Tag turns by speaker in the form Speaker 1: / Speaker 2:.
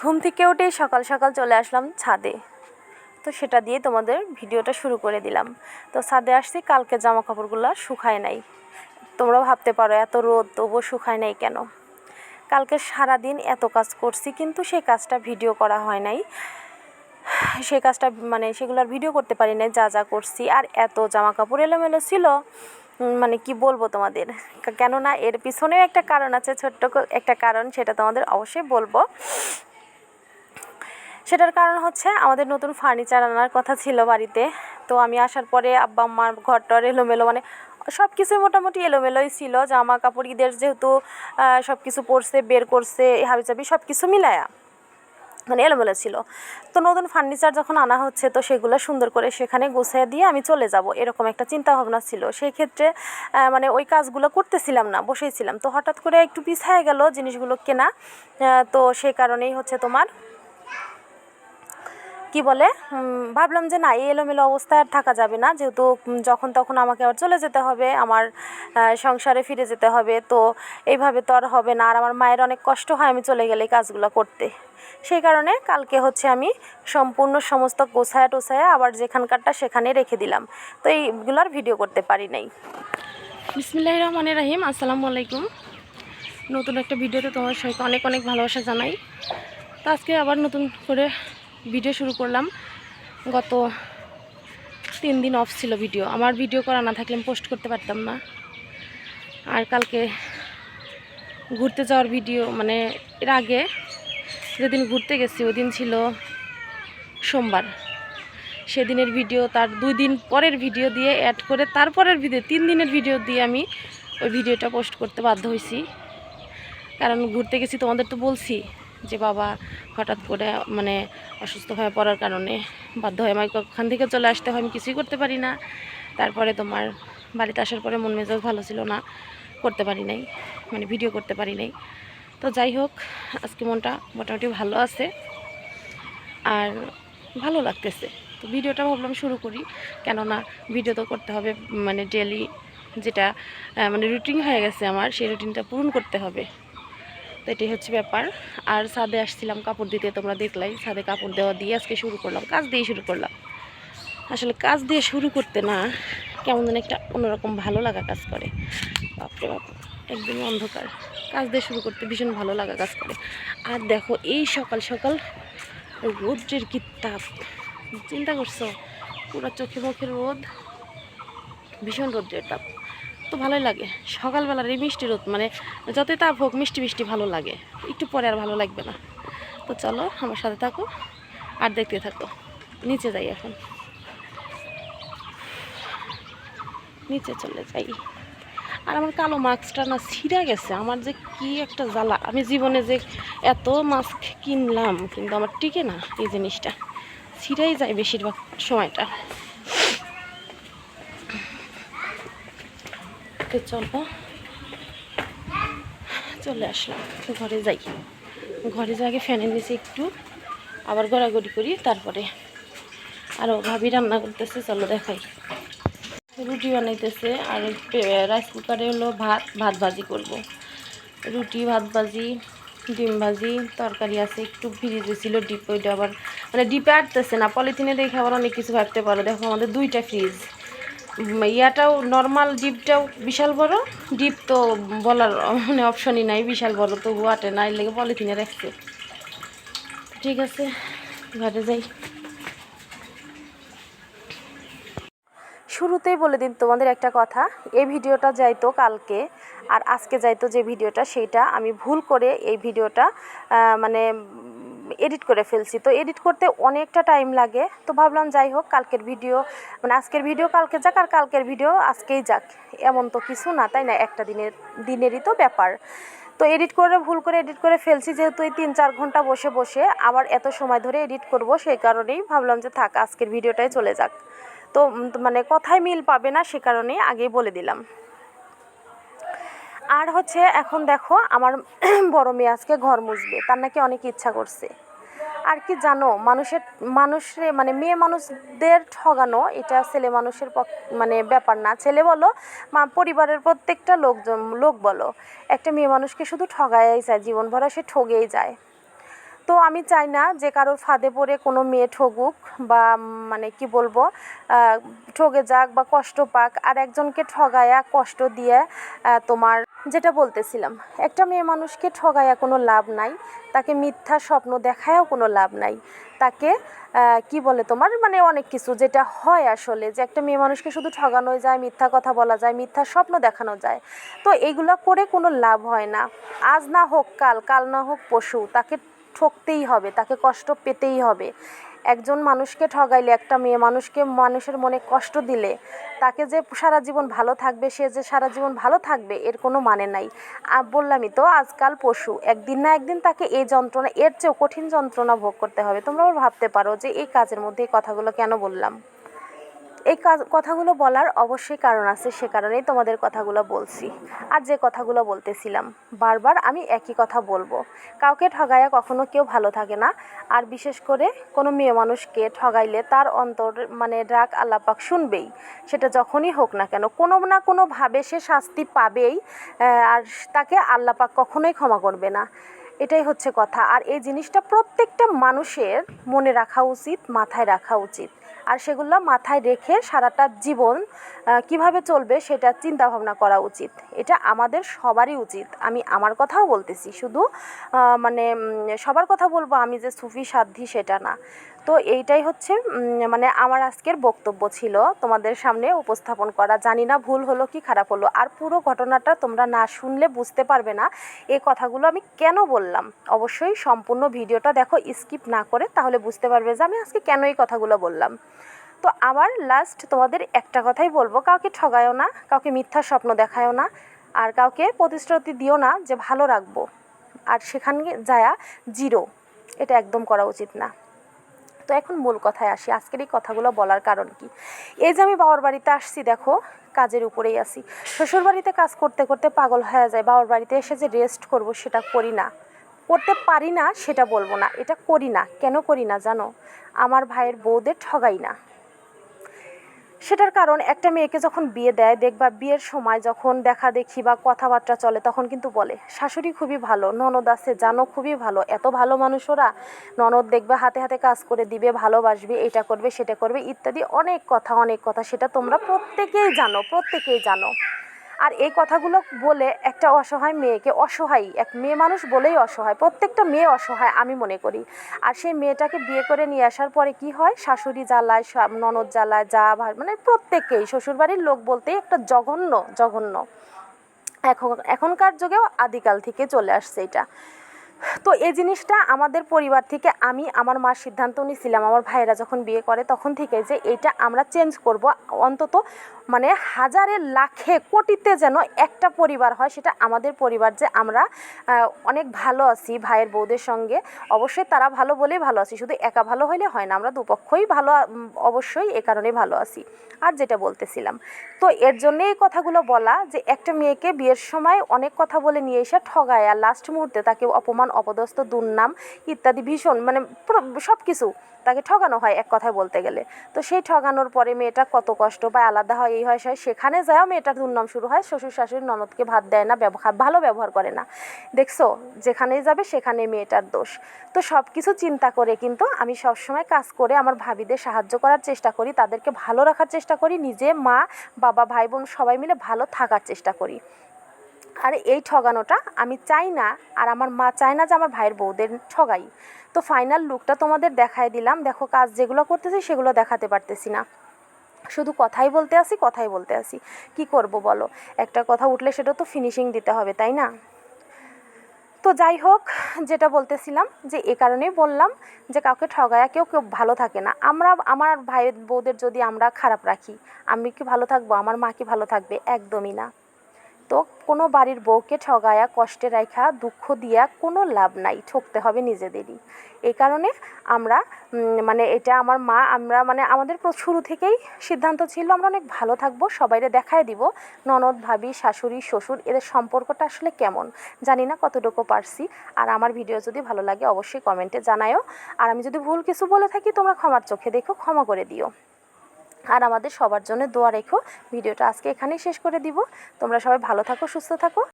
Speaker 1: ঘুম থেকে উঠেই সকাল সকাল চলে আসলাম ছাদে। তো সেটা দিয়ে তোমাদের ভিডিওটা শুরু করে দিলাম। তো ছাদে আসছি, কালকে জামা কাপড়গুলো শুকায় নাই। তোমরা ভাবতে পারো, এত রোদ, তবুও শুকায় নাই কেন? কালকে সারাদিন এত কাজ করছি, কিন্তু সেই কাজটা ভিডিও করা হয় নাই। সেই কাজটা মানে সেগুলোর ভিডিও করতে পারি নাই, যা যা করছি। আর এত জামা কাপড় এলোমেলো ছিল মানে কি বলব তোমাদের? কেননা এর পিছনেও একটা কারণ আছে, ছোট্ট একটা কারণ, সেটা তোমাদের অবশ্যই বলব। সেটার কারণ হচ্ছে আমাদের নতুন ফার্নিচার আনার কথা ছিল বাড়িতে। তো আমি আসার পরে আব্বা, আম্মার ঘরটর এলোমেলো মানে সব কিছুই মোটামুটি এলোমেলোই ছিল। জামা কাপড় ঈদের যেহেতু সব কিছু পরছে, বের করছে, হাবিজাবি সব কিছু মিলায়া মানে এলোমেলো ছিল। তো নতুন ফার্নিচার যখন আনা হচ্ছে, তো সেগুলো সুন্দর করে সেখানে গুছিয়ে দিয়ে আমি চলে যাব, এরকম একটা চিন্তা ভাবনা ছিল। সেই ক্ষেত্রে মানে ওই কাজগুলো করতেছিলাম না বসেছিলাম তো হঠাৎ করে একটু পিছায় গেল জিনিসগুলো কেনা। তো সেই কারণেই হচ্ছে তোমার কি বলে? ভাবলাম যে না, এই এলোমেলো অবস্থায় আর থাকা যাবে না। যেহেতু যখন তখন আমাকে আবার চলে যেতে হবে, আমার সংসারে ফিরে যেতে হবে। তো এইভাবে তো আর হবে না। আর আমার মায়ের অনেক কষ্ট হয় আমি চলে গেলে কাজগুলো করতে। সেই কারণে কালকে হচ্ছে আমি সম্পূর্ণ সমস্ত গোছায়া টোছায়া আবার যেখানকারটা সেখানে রেখে দিলাম। তো এইগুলোর ভিডিও করতে পারি নাই। বিসমিল্লাহ রহমান রাহিম। আসসালামু আলাইকুম। নতুন একটা ভিডিওতে তোমার সবাইকে অনেক অনেক ভালোবাসা জানাই। তো আজকে আবার নতুন করে ভিডিও শুরু করলাম। গত তিন দিন অফ ছিল ভিডিও আমার ভিডিও করা না থাকলে আমি পোস্ট করতে পারতাম না। আর কালকে ঘুরতে যাওয়ার ভিডিও মানে এর আগে যেদিন ঘুরতে গেছি ওই দিন ছিল সোমবার। সেদিনের ভিডিও তার দুই দিন পরের ভিডিও দিয়ে অ্যাড করে তারপরের ভিডিও তিন দিনের ভিডিও দিয়ে আমি ওই ভিডিওটা পোস্ট করতে বাধ্য হয়েছি। কারণ ঘুরতে গেছি, তোমাদের তো বলছি যে বাবা হঠাৎ করে মানে অসুস্থ হয়ে পড়ার কারণে বাধ্য হয়ে আমাকে ওখান থেকে চলে আসতে হয়, আমি কিছুই করতে পারি না। তারপরে তোমার বাড়িতে আসার পরে মন মেজাজ ভালো ছিল না, করতে পারি নাই মানে ভিডিও করতে পারি নাই। তো যাই হোক, আজকে মনটা মোটামুটি ভালো আছে আর ভালো লাগতেছে। তো ভিডিওটা ভাবলাম শুরু করি, কেননা ভিডিও তো করতে হবে মানে ডেলি যেটা মানে রুটিন হয়ে গেছে আমার, সেই রুটিনটা পূরণ করতে হবে। তো এটাই হচ্ছে ব্যাপার। আর ছাদে আসছিলাম কাপড় দিতে, তোমরা দেখলাই, ছাদে কাপড় দেওয়া দিয়ে আজকে শুরু করলাম, কাজ দিয়ে শুরু করলাম। আসলে কাজ দিয়ে শুরু করতে না কেমন যেন একটা অন্যরকম ভালো লাগা কাজ করে। বাপরে বাপ, একদমই অন্ধকার। কাজ দিয়ে শুরু করতে ভীষণ ভালো লাগা কাজ করে। আর দেখো, এই সকাল সকাল রৌদ্রের কি তাপ। চিন্তা করছ? পুরো চোখে মুখে রোদ। ভীষণ রৌদ্রের তাপ। তো ভালোই লাগে। সকালবেলার এই মিষ্টি রোদ মানে যতই তাপ হোক মিষ্টি মিষ্টি ভালো লাগে। একটু পরে আর ভালো লাগবে না। তো চলো, আমার সাথে থাকো, আর দেখতে থাকো। নিচে যাই এখন। নিচে চলে যাই। আর আমার কালো মাস্কটা না ছিঁড়া গেছে। আমার যে কি একটা জ্বালা। আমি জীবনে যে এত মাস্ক কিনলাম, কিন্তু আমার টিকে না এই জিনিসটা। ছিঁড়াই যায় বেশিরভাগ সময়টা। তো চলো চলে আসলাম, ঘরে যাই। ঘরে যাই আগে ফ্যানের নিচে একটু, আবার গড়াগড়ি করি, তারপরে আরও ভাবি রান্না করতেছে, চলো দেখাই। রুটি বানাইতেছে, আর রাইস কুকারে হলো ভাত ভাত ভাজি করব। রুটি, ভাত ভাজি, ডিম ভাজি, তরকারি আছে, একটু ফ্রিজে ছিল ডিপ, ওইটা আবার মানে ডিপে আটতেছে না, পলিথিনে দেখে আবার অনেক কিছু ভাবতে পারো। দেখো আমাদের দুইটা ফ্রিজ। ইয়াটাও নর্মাল ডিপটাও বিশাল বড়। ডিপ তো বলার মানে অপশনই নাই, বিশাল বড় তো আটে না এর লেগে পলিথিনে রাখছে। ঠিক আছে, ঘরে যাই। শুরুতেই বলে দিন তোমাদের একটা কথা এই ভিডিওটা যাইতো কালকে, আর আজকে যাইতো যে ভিডিওটা, সেইটা আমি ভুল করে এই ভিডিওটা মানে এডিট করে ফেলছি। তো এডিট করতে অনেকটা টাইম লাগে। তো ভাবলাম যাই হোক, কালকের ভিডিও মানে আজকের ভিডিও কালকে যাক আর কালকের ভিডিও আজকেই যাক। এমন তো কিছু না, তাই না? একটা দিনের, দিনেরই তো ব্যাপার। তো এডিট করে, ভুল করে এডিট করে ফেলছি যেহেতু এই তিন চার ঘণ্টা বসে বসে আবার এত সময় ধরে এডিট করব, সেই কারণেই ভাবলাম যে থাক, আজকের ভিডিওটাই চলে যাক। তো মানে কথায় মিল পাবে না, সে কারণেই আগেই বলে দিলাম। আর হচ্ছে এখন দেখো আমার বড় মেয়ে আজকে ঘর মুছবে, তার নাকি অনেক ইচ্ছা করছে। আর কি জানো, মানুষের মানুষে মানে মেয়ে মানুষদের ঠগানো, এটা ছেলে মানুষের মানে ব্যাপার না। ছেলে বলো পরিবারের প্রত্যেকটা লোকজন, লোক বলো, একটা মেয়ে মানুষকে শুধু ঠগাই যায়, জীবন ভরা সে ঠগেই যায়। তো আমি চাই না যে কারোর ফাঁদে পড়ে কোনো মেয়ে ঠগুক বা মানে কি বলব ঠগে যাক বা কষ্ট পাক, আর একজনকে ঠগায়া, কষ্ট দিয়ে তোমার যেটা বলতেছিলাম, একটা মেয়ে মানুষকে ঠগায়া কোনো লাভ নাই, তাকে মিথ্যা স্বপ্ন দেখায়ও কোনো লাভ নাই, তাকে কি বলে তোমার? মানে অনেক কিছু যেটা হয় আসলে, যে একটা মেয়ে মানুষকে শুধু ঠগানো যায়, মিথ্যা কথা বলা যায়, মিথ্যা স্বপ্ন দেখানো যায়। তো এইগুলো করে কোনো লাভ হয় না। আজ না হোক কাল কাল না হোক পশু তাকে ঠকতেই হবে, তাকে কষ্ট পেতেই হবে। একজন মানুষকে ঠগাইলে, একটা মেয়ে মানুষকে মানুষের মনে কষ্ট দিলে, তাকে যে সারা জীবন ভালো থাকবে, সে যে সারা জীবন ভালো থাকবে, এর কোনো মানে নাই। আর বললামই তো, আজকাল পশু, একদিন না একদিন তাকে এই যন্ত্রণা, এর চেয়েও কঠিন যন্ত্রণা ভোগ করতে হবে। তোমরাও ভাবতে পারো যে এই কাজের মধ্যে এই কথাগুলো কেন বললাম। এই কথাগুলো বলার অবশ্যই কারণ আছে, সে কারণেই তোমাদের কথাগুলো বলছি। আর যে কথাগুলো বলতেছিলাম, বারবার আমি একই কথা বলব। কাউকে ঠগায়া কখনো কেউ ভালো থাকে না। আর বিশেষ করে কোনো মেয়ে মানুষকে ঠগাইলে তার অন্তর মানে রাগ আল্লাপাক শুনবেই। সেটা যখনই হোক না কেন, কোনো না কোনোভাবে সে শাস্তি পাবেই আর তাকে আল্লাপাক কখনোই ক্ষমা করবে না। এটাই হচ্ছে কথা। আর এই জিনিসটা প্রত্যেকটা মানুষের মনে রাখা উচিত, মাথায় রাখা উচিত। আর সেগুলো মাথায় রেখে সারাটা জীবন কীভাবে চলবে সেটা চিন্তা ভাবনা করা উচিত। এটা আমাদের সবারই উচিত। আমি আমার কথাও বলতেছি, শুধু মানে সবার কথা বলব আমি যে সুফি সাধ্যি সেটা না। তো এইটাই হচ্ছে মানে আমার আজকের বক্তব্য ছিল তোমাদের সামনে উপস্থাপন করা। জানি না ভুল হলো কি খারাপ হলো। আর পুরো ঘটনাটা তোমরা না শুনলে বুঝতে পারবে না। এই কথাগুলো আমি কেন বললাম। অবশ্যই সম্পূর্ণ ভিডিওটা দেখো, স্কিপ না করে, তাহলে বুঝতে পারবে যে আমি আজকে কেন এই কথাগুলো বললাম। তো আবার লাস্ট তোমাদের একটা কথাই বলব, কাউকে ঠগায়ও না, কাউকে মিথ্যা স্বপ্ন দেখায়ও না, আর কাউকে প্রতিশ্রুতি দিও না যে ভালো রাখব। আর সেখানে যায়া জিরো, এটা একদম করা উচিত না। তো এখন মূল কথায় আসি, আজকের এই কথাগুলো বলার কারণ কি? এই যে আমি বাবার বাড়িতে আসছি, দেখো, কাজের উপরেই আসি শ্বশুর বাড়িতে কাজ করতে করতে পাগল হয়ে যায়, বাবার বাড়িতে এসে যে রেস্ট করব সেটা করি না। করতে পারি না, সেটা বলব না। এটা করি না। কেন করি না জানো? আমার ভাইয়ের বউদের ঠগাই না। সেটার কারণ, একটা মেয়েকে যখন বিয়ে দেয়, দেখবা বিয়ের সময় যখন দেখা দেখি বা কথাবার্তা চলে, তখন কিন্তু বলে, শাশুড়ি খুবই ভালো, ননদ আছে, জানো খুবই ভালো, এত ভালো মানুষ ওরা। ননদ দেখবে হাতে হাতে কাজ করে দিবে, ভালোবাসবে, এটা করবে, সেটা করবে, ইত্যাদি অনেক কথা অনেক কথা, সেটা তোমরা প্রত্যেকেই জানো প্রত্যেকেই জানো। আর এই কথাগুলো বলে একটা অসহায় মেয়েকে, অসহায়, এক মেয়ে মানুষ বলেই অসহায়, প্রত্যেকটা মেয়ে অসহায় আমি মনে করি। আর সেই মেয়েটাকে বিয়ে করে নিয়ে আসার পরে কি হয়? শাশুড়ি জ্বালায় ননদ জ্বালায়, যা মানে প্রত্যেকেই শ্বশুরবাড়ির লোক বলতেই একটা জঘন্য জঘন্য। এখন, এখনকার যুগেও আদিকাল থেকে চলে আসছে এটা। তো এই জিনিসটা আমাদের পরিবার থেকে আমি, আমার মার সিদ্ধান্ত নিয়েছিলাম, আমার ভাইয়েরা যখন বিয়ে করে তখন থেকে যে এটা আমরা চেঞ্জ করব। অন্তত মানে হাজারে, লাখে, কোটিতে যেন একটা পরিবার হয়, সেটা আমাদের পরিবার যে আমরা অনেক ভালো আছি ভাইয়ের বউদের সঙ্গে। অবশ্যই তারা ভালো বলেই ভালো আছি, শুধু একা ভালো হইলে হয় না, আমরা দুপক্ষই ভালো, অবশ্যই এ কারণে ভালো আছি, আর যেটা বলতেছিলাম। তো এর জন্য এই কথাগুলো বলা যে একটা মেয়েকে বিয়ের সময় অনেক কথা বলে নিয়ে এসে ঠগায়, আর লাস্ট মুহূর্তে তাকে অপমান অপদস্থ, দুর্নাম ইত্যাদি ভীষণ মানে সব কিছু তাকে ঠগানো হয় এক কথায় বলতে গেলে। তো সেই ঠগানোর পরে মেয়েটা কত কষ্ট পায়, আলাদা হয়, এই হয় সে সেখানে যায়ও মেয়েটার দুর্নাম শুরু হয় শ্বশুর শাশুড়ি ননদকে ভাত দেয় না ব্যবহার ভালো ব্যবহার করে না। দেখছ? যেখানেই যাবে সেখানে মেয়েটার দোষ। তো সব কিছু চিন্তা করে কিন্তু আমি সবসময় কাজ করে আমার ভাবিদের সাহায্য করার চেষ্টা করি, তাদেরকে ভালো রাখার চেষ্টা করি, নিজে মা, বাবা, ভাই, বোন সবাই মিলে ভালো থাকার চেষ্টা করি। আর এই ঠগানোটা আমি চাই না, আর আমার মা চায় না যে আমার ভাইয়ের বউদের ঠগাই। তো ফাইনাল লুকটা তোমাদের দেখাই দিলাম। দেখো কাজ যেগুলো করতেছি সেগুলো দেখাতে পারতেছি না। শুধু কথাই বলতে আসি, কথাই বলতে আসি। কি করব বলো? একটা কথা উঠলে সেটা তো ফিনিশিং দিতে হবে, তাই না? তো যাই হোক, যেটা বলতেছিলাম যে এ কারণেই বললাম যে কাউকে ঠগায়া কেউ কেউ ভালো থাকে না। আমরা, আমার ভাই বউদের যদি আমরা খারাপ রাখি, আমি কি ভালো থাকব? আমার মা কি ভালো থাকবে? একদমই না। তো কোনো বাড়ির বউকে ঠগায়া, কষ্টে রাখা দুঃখ দিয়া কোনো লাভ নাই, ঠকতে হবে নিজেদেরই। এই কারণে আমরা মানে এটা আমার মা, আমরা মানে আমাদের শুরু থেকেই সিদ্ধান্ত ছিল, আমরা অনেক ভালো থাকব, সবাইরে দেখায় দিব, ননদ, ভাবি, শাশুড়ি, শ্বশুর, এদের সম্পর্কটা আসলে কেমন? জানি না কতটুকু পারছি, আর আমার ভিডিও যদি ভালো লাগে অবশ্যই কমেন্টে জানায়ও। আর আমি যদি ভুল কিছু বলে থাকি, তোমরা ক্ষমার চোখে দেখো, ক্ষমা করে দিও। আর আমাদের সবার জন্য দোয়া রেখো। ভিডিওটা আজকে এখানেই শেষ করে দিব। তোমরা সবাই ভালো থাকো, সুস্থ থাকো।